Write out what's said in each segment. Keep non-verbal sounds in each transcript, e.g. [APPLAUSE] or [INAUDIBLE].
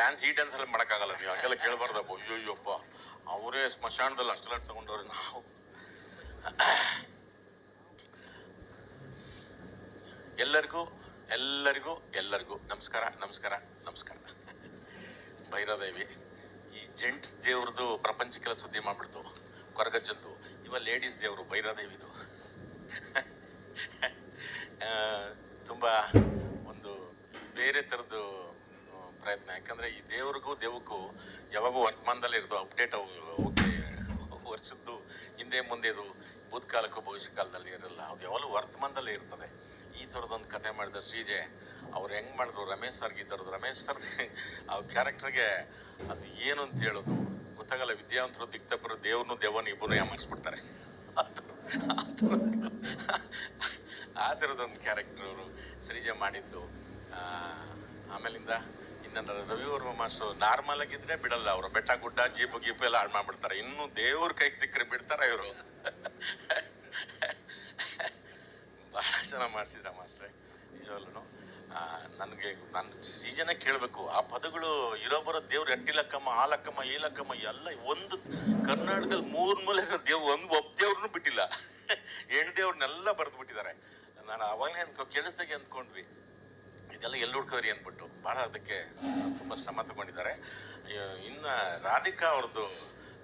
Dance ಈ dance ಎಲ್ಲ ಮಾಡೋಕ್ಕಾಗಲ್ಲ ನೀವು. ಹಂಗೆಲ್ಲ ಕೇಳಬಾರ್ದಪ್ಪ ಅಯ್ಯೋ ಅಯ್ಯಪ್ಪ ಅವರೇ ಸ್ಮಶಾನದಲ್ಲಿ ಅಷ್ಟೆಲ್ಲ ತಗೊಂಡವ್ರೆ ನಾವು. ಎಲ್ಲರಿಗೂ ಎಲ್ಲರಿಗೂ ಎಲ್ಲರಿಗೂ ನಮಸ್ಕಾರ ನಮಸ್ಕಾರ ನಮಸ್ಕಾರ. ಭೈರದೇವಿ ಈ ಜೆಂಟ್ಸ್ ದೇವ್ರದ್ದು ಪ್ರಪಂಚಕ್ಕೆಲ್ಲ ಸುದ್ದಿ ಮಾಡ್ಬಿಡ್ತು. ಕೊರಗಜ್ಜಂತು ಇವ ಲೇಡೀಸ್ ದೇವರು ಭೈರದೇವಿದು [LAUGHS] ತುಂಬ ಒಂದು ಬೇರೆ ಥರದ್ದು ಪ್ರಯತ್ನ ಯಾಕಂದರೆ ಈ ದೇವ್ರಿಗೂ ದೇವಕ್ಕೂ ಯಾವಾಗೂ ವರ್ತಮಾನದಲ್ಲಿ ಇರೋದು ಅಪ್ಡೇಟ್ ಹೋಗಿ ವರ್ಷದ್ದು ಹಿಂದೆ ಮುಂದೆದು ಭೂತಕಾಲಕ್ಕೂ ಭವಿಷ್ಯ ಕಾಲದಲ್ಲಿ ಇರಲ್ಲ. ಅದು ಯಾವಾಗಲೂ ವರ್ತಮಾನದಲ್ಲೇ ಇರ್ತದೆ. ಈ ಥರದೊಂದು ಕಥೆ ಮಾಡಿದ ಶ್ರೀಜೆ, ಅವ್ರು ಹೆಂಗೆ ಮಾಡಿದ್ರು? ರಮೇಶ್ ಸರ್ಗೆ ಇದ್ದರದು. ರಮೇಶ್ ಸರ್ ಆ ಕ್ಯಾರೆಕ್ಟರ್ಗೆ ಅದು ಏನು ಅಂತ ಹೇಳೋದು? ಗೊತ್ತಾಗಲ್ಲ, ವಿದ್ಯಾವಂತರು ದಿಗ್ತಪ್ಪರು ದೇವ್ರನ್ನು ದೇವನ ಇಬ್ಬರು ಯಾಮಾರಿಸ್ಬಿಡ್ತಾರೆ. ಆ ಥರದ್ದು ಥರದೊಂದು ಕ್ಯಾರೆಕ್ಟರ್ ಅವರು ಶ್ರೀಜೆ ಮಾಡಿದ್ದು. ಆಮೇಲಿಂದ ಇನ್ನು ರವಿವರ್ಮ ಮಾಸ್ಟರ್ ನಾರ್ಮಲ್ ಆಗಿದ್ರೆ ಬಿಡಲ್ಲ ಅವರು. ಬೆಟ್ಟ, ಗುಡ್ಡ, ಜೀಪು, ಗೀಪು ಎಲ್ಲ ಹಾಳು ಮಾಡ್ಬಿಡ್ತಾರೆ. ಇನ್ನು ದೇವ್ರ ಕೈಗೆ ಸಿಕ್ಕರೆ ಬಿಡ್ತಾರೆ ಇವರು. ಬಹಳ ಚೆನ್ನಾಗಿ ಮಾಡಿಸಿದ್ರ ಮಾಸ್ಟ್ರೆ ನಿಜವಲ್ಲೂ ನನಗೆ, ನಾನು ಸೀಜನೇ ಕೇಳಬೇಕು. ಆ ಪದಗಳು ಇರೋ ಬರೋ ದೇವ್ರು ಎಟ್ಟಿಲಕ್ಕಮ್ಮ ಆ ಲಕ್ಕಮ್ಮ, ಈ ಲಕ್ಕಮ್ಮ, ಎಲ್ಲ ಒಂದು ಕರ್ನಾಟಕದಲ್ಲಿ ಮೂರ್ ಮೂಲೆ ದೇವ್ರು, ಒಂದು ಒಬ್ಬ ದೇವ್ರನ್ನೂ ಬಿಟ್ಟಿಲ್ಲ. ಹೆಣ್ಣು ದೇವ್ರನ್ನೆಲ್ಲ ಬರೆದು ಬಿಟ್ಟಿದ್ದಾರೆ ನಾನು ಅವಾಗಲೇ ಅನ್ಕೊ ಕೇಳಿಸ್ದಾಗೆ ಅಂದ್ಕೊಂಡ್ವಿ. ಇದೆಲ್ಲ ಎಲ್ಲಿ ಹುಡ್ಕೋರಿ ಅಂದ್ಬಿಟ್ಟು ಭಾಳ ಅದಕ್ಕೆ ತುಂಬ ಶ್ರಮ ತಗೊಂಡಿದ್ದಾರೆ. ಇನ್ನ ರಾಧಿಕಾ ಅವ್ರದ್ದು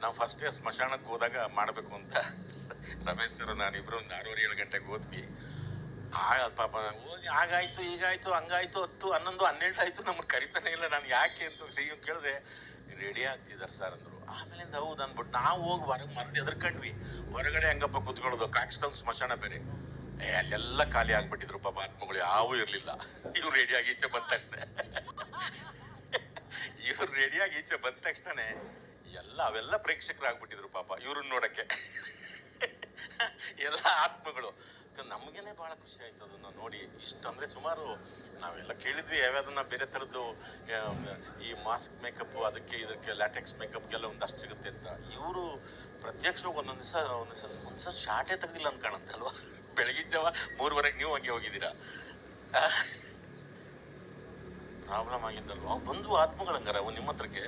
ನಾವು ಫಸ್ಟ್ ಇಯರ್ ಸ್ಮಶಾನಕ್ಕೆ ಹೋದಾಗ ಮಾಡಬೇಕು ಅಂತ ರಮೇಶ್ ಸರ್, ನಾನಿಬ್ರು ಒಂದು ಆರೂವರೆ, ಏಳು ಗಂಟೆಗೆ ಹೋದ್ವಿ. ಆಗ ಪಾಪ ಹೋಗಿ ಹಾಗಾಯ್ತು, ಹೀಗಾಯ್ತು, ಹಂಗಾಯ್ತು, ಹತ್ತು, ಹನ್ನೊಂದು, ಹನ್ನೆರಡು ಆಯಿತು ನಮ್ಗೆ ಕರಿತಾನೆ ಇಲ್ಲ, ನಾನು ಯಾಕೆ ಅಂತ ಸಿ ಕೇಳಿದ್ರೆ ರೆಡಿ ಆಗ್ತಿದ್ದಾರೆ ಸರ್ ಅಂದರು. ಆಮೇಲಿಂದ ಹೌದು ಅಂದ್ಬಿಟ್ಟು ನಾವು ಹೋಗಿ ಹೊರಗೆ ಮರದ ಎದ್ರಕಂಡ್ವಿ. ಹೊರಗಡೆ ಹೆಂಗಪ್ಪ ಕೂತ್ಕೊಳ್ಳೋದು, ಕಾಕ್ಸ್ಟೌನ್ ಸ್ಮಶಾನ ಬೇರೆ. ಅಲ್ಲೆಲ್ಲ ಖಾಲಿ ಆಗ್ಬಿಟ್ಟಿದ್ರು ಪಾಪ ಆತ್ಮಗಳು, ಯಾವೂ ಇರಲಿಲ್ಲ. ಇವ್ರು ರೆಡಿಯಾಗಿ ಈಚೆ ಬಂದ ತಕ್ಷಣ ಇವ್ರು ರೆಡಿಯಾಗಿ ಈಚೆ ಬಂದ ತಕ್ಷಣನೇ ಎಲ್ಲ, ಅವೆಲ್ಲ ಪ್ರೇಕ್ಷಕರಾಗ್ಬಿಟ್ಟಿದ್ರು ಪಾಪ ಇವ್ರನ್ನ ನೋಡಕ್ಕೆ. ಎಲ್ಲ ಆತ್ಮಗಳು. ನಮಗೇನೆ ಬಹಳ ಖುಷಿ ಆಯ್ತು ಅದನ್ನ ನೋಡಿ. ಇಷ್ಟು ಅಂದ್ರೆ ಸುಮಾರು ನಾವೆಲ್ಲ ಕೇಳಿದ್ವಿ, ಯಾವ್ಯಾವ್ದನ್ನ ಬೇರೆ ಥರದ್ದು ಈ ಮಾಸ್ಕ್ ಮೇಕಪ್ ಅದಕ್ಕೆ ಇದಕ್ಕೆ ಲ್ಯಾಟೆಕ್ಸ್ ಮೇಕಪ್ಗೆಲ್ಲ ಒಂದಷ್ಟು ಸಿಗುತ್ತೆ ಅಂತ. ಇವರು ಪ್ರತ್ಯಕ್ಷವಾಗಿ ಒಂದೊಂದು ದಿವಸ ಒಂದ್ಸ ಶಾರ್ಟೇ ತೆಗ್ದಿಲ್ಲ ಅಂತ ಕಾಣುತ್ತೆ ಅಲ್ವಾ? ಬೆಳಗಿನ ಜಾವ ಮೂರುವರೆಗೆ ನೀವು ಹಂಗೆ ಹೋಗಿದ್ದೀರಾ? ಪ್ರಾಬ್ಲಮ್ ಆಗಿದ್ದಲ್ವ? ಬಂದು ಆತ್ಮಗಳಂಗಾರ ಅವು ನಿಮ್ಮ ಹತ್ರಕ್ಕೆ?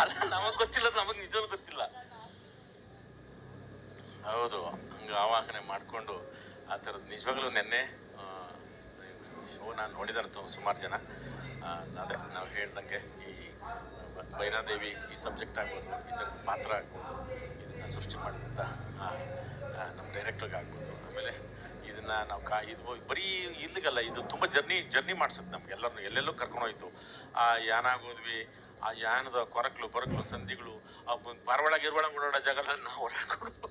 ಅಲ್ಲ, ನಮಗ್ ಗೊತ್ತಿಲ್ಲ, ನಮಗ್ ನಿಜವೂ ಗೊತ್ತಿಲ್ಲ. ಹೌದು, ಹಂಗ ಆವಾಹನೆ ಮಾಡಿಕೊಂಡು ಆ ಥರದ್ದು ನಿಜವಾಗ್ಲೂ ನೆನ್ನೆ ಶೋ ನಾನು ನೋಡಿದಾರೆ ಸುಮಾರು ಜನ. ಅದೇ ನಾವು ಹೇಳ್ದಂಗೆ ಈ ಭೈರಾದೇವಿ ಈ ಸಬ್ಜೆಕ್ಟ್ ಆಗ್ಬೋದು, ಈ ಥರದ ಪಾತ್ರ ಆಗ್ಬೋದು. ಸೃಷ್ಟಿ ಮಾಡಿದಂಥ ನಮ್ಮ ಡೈರೆಕ್ಟರ್ಗೆ ಆಗ್ಬೋದು. ಆಮೇಲೆ ಇದನ್ನು ನಾವು ಕಾ, ಇದು ಬರೀ ಇಲ್ಲಿಗಲ್ಲ, ಇದು ತುಂಬ ಜರ್ನಿ ಜರ್ನಿ ಮಾಡಿಸುತ್ತೆ ನಮ್ಗೆ ಎಲ್ಲರನ್ನು, ಎಲ್ಲೆಲ್ಲೋ ಕರ್ಕೊಂಡೋಯ್ತು ಆ ಯಾನ ಹೋದ್ವಿ, ಆ ಯಾನದ ಕೊರಕಲು, ಬರಕಲು, ಸಂಧಿಗಳು, ಆ ಬ- ಗಿರ್ವಾಳ ಓಡಾಡೋ ಜಾಗದಲ್ಲಿ ನಾವು ಓಡಾಡ್ಕೊಂಡು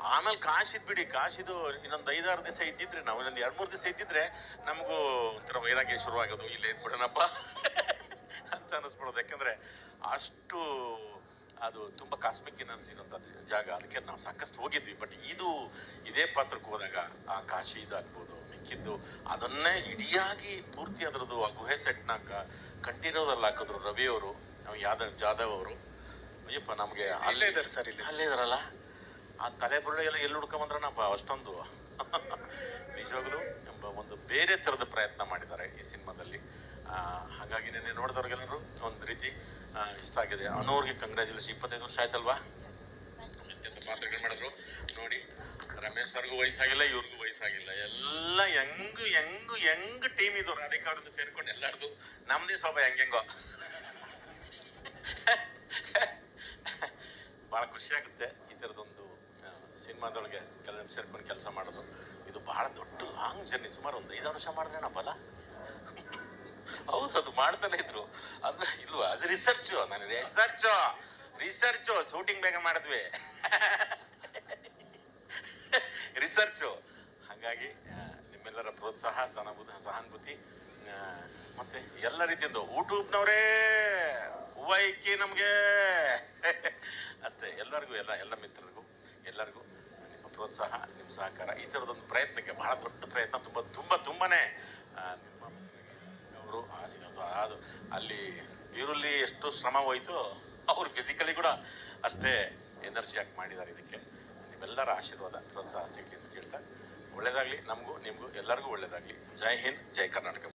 ಆಮೇಲೆ ಕಾಶಿದ್ ಬಿಡಿ, ಕಾಶಿದು ಇನ್ನೊಂದು ಐದಾರು ದಿವಸ ಇದ್ದಿದ್ರೆ ನಾವು ಇನ್ನೊಂದು ಎರಡು ಮೂರು ದಿವಸ ಇದ್ದಿದ್ರೆ ನಮಗೂ ಒಂಥರ ವೈರಾಗ್ಯ ಶುರುವಾಗೋದು ಇಲ್ಲೇ ಇದ್ಬಿಡೋಣಪ್ಪ ಅಂತ ಅನಿಸ್ಬಿಡೋದು. ಯಾಕಂದ್ರೆ ಅಷ್ಟು ಅದು ತುಂಬ ಕಾಸ್ಮಿಕ್ ಎನರ್ಜಿ ಇರುವಂತ ಜಾಗ. ಅದಕ್ಕೆ ನಾವು ಸಾಕಷ್ಟು ಹೋಗಿದ್ವಿ. ಬಟ್ ಇದು ಇದೇ ಪಾತ್ರಕ್ಕೆ ಹೋದಾಗ ಆ ಕಾಶಿ ಇದಾಗ್ಬೋದು ಮಿಕ್ಕಿದ್ದು ಅದನ್ನೇ ಇಡಿಯಾಗಿ ಪೂರ್ತಿ ಅದರದ್ದು ಆ ಗುಹೆ ಸೆಟ್ನ ಕಂಠೀರವದಲ್ಲಿ ಹಾಕಿದ್ರು ರವಿಯವರು ನಾವು ಯಾದವ್ ಜಾಧವ್ ಅವರು. ಅಯ್ಯಪ್ಪ ನಮಗೆ ಅಲ್ಲೇ ಇದ್ದಾರೆ ಸರ್ ಇಲ್ಲಿ. ಅಲ್ಲೇ ಇದಾರಲ್ಲ ಆ ತಲೆ ಬುರುಡೆ ಎಲ್ಲ ಎಲ್ಲಿ ಹುಡ್ಕೊಂಬಂದ್ರನಪ್ಪ ಅಷ್ಟೊಂದು [LAUGHS] ನಿಜವಾಗ್ಲೂ ಎಂಬ ಒಂದು ಬೇರೆ ಥರದ ಪ್ರಯತ್ನ ಮಾಡಿದ್ದಾರೆ ಈ ಸಿನಿಮಾದಲ್ಲಿ. ಹಾಗಾಗಿ ನೆನ್ನೆ ನೋಡಿದವ್ರಿಗೆಲ್ಲರೂ ಒಂದು ರೀತಿ ಇಷ್ಟ ಆಗಿದೆ. ಅನ್ನೋರಿಗೆ ಕಂಗ್ರ್ಯಾಚುಲೇಷನ್ ಇಪ್ಪತ್ತೈದು ವರ್ಷ ಆಯ್ತಲ್ವಾ? ಅತ್ಯಂತ ಪಾತ್ರಗಳು ಮಾಡಿದ್ರು. ನೋಡಿ ರಮೇಶ್ ಸರ್ಗೂ ವಯಸ್ಸಾಗಿಲ್ಲ ಇವ್ರಿಗೂ ವಯಸ್ಸಾಗಿಲ್ಲ. ಎಲ್ಲ ಹೆಂಗು ಹೆಂಗು ಹೆಂಗ್ ಟೀಮ್ ಇದು. ರಾಧಿಕಾ ಅವ್ರದ್ದು ಸೇರ್ಕೊಂಡು ಎಲ್ಲರದು. ನಮ್ದೇ ಸ್ವಲ್ಪ ಹೆಂಗೆಂಗೋ ಭಾಳ ಖುಷಿ ಆಗುತ್ತೆ ಈ ಥರದೊಂದು ಸಿನಿಮಾದೊಳಗೆ ಕೆಲ ಸೇರ್ಕೊಂಡು ಕೆಲಸ ಮಾಡೋದು. ಇದು ಭಾಳ ದೊಡ್ಡ ಲಾಂಗ್ ಜರ್ನಿ ಸುಮಾರು ಒಂದು ಐದು ವರ್ಷ ಮಾಡಿದ್ರೇನಪ್ಪಲ್ಲ ಹೌದು, ಅದು ಮಾಡ್ತಾನೆ ಇದ್ರು. ಅಂದ್ರೆ ಇಲ್ವಾ? ಅದು ರಿಸರ್ಚ್ ನಾನು ರಿಸರ್ಚ್ ರಿಸರ್ಚ್ ಶೂಟಿಂಗ್ ಬೇಗ ಮಾಡಿದ್ವಿ. ರಿಸರ್ಚ್ ಹಾಗಾಗಿ ನಿಮ್ಮೆಲ್ಲರ ಪ್ರೋತ್ಸಾಹ, ಸಹಾನುಭೂತಿ ಸಹಾನುಭೂತಿ ಮತ್ತೆ ಎಲ್ಲ ರೀತಿಯಿಂದ ಯೂಟ್ಯೂಬ್ನವರೇ ಹೂವ ಇಕ್ಕಿ ನಮಗೆ. ಅಷ್ಟೇ, ಎಲ್ಲರಿಗೂ, ಎಲ್ಲ ಎಲ್ಲ ಮಿತ್ರರಿಗೂ, ಎಲ್ಲರಿಗೂ ನಿಮ್ಮ ಪ್ರೋತ್ಸಾಹ, ನಿಮ್ಮ ಸಹಕಾರ, ಈ ಥರದೊಂದು ಪ್ರಯತ್ನಕ್ಕೆ ಬಹಳ ದೊಡ್ಡ ಪ್ರಯತ್ನ, ತುಂಬ ತುಂಬ, ತುಂಬನೇ ನಿಮ್ಮ ಅವರು ಅದು ಅದು, ಅಲ್ಲಿ ಈರುಳ್ಳಿ ಎಷ್ಟು ಶ್ರಮ ಹೋಯ್ತು ಅವರು ಫಿಸಿಕಲಿ ಕೂಡ ಅಷ್ಟೇ ಎನರ್ಜಿ ಹಾಕಿ ಮಾಡಿದ್ದಾರೆ ಇದಕ್ಕೆ. ನಿಮ್ಮೆಲ್ಲರ ಆಶೀರ್ವಾದ, ಪ್ರೋತ್ಸಾಹ ಸಿಗಲಿ ಅಂತ ಕೇಳ್ತಾ. ಒಳ್ಳೇದಾಗಲಿ, ನಮಗೂ, ನಿಮಗೂ, ಎಲ್ಲರಿಗೂ ಒಳ್ಳೇದಾಗಲಿ. ಜೈ ಹಿಂದ್, ಜೈ ಕರ್ನಾಟಕ.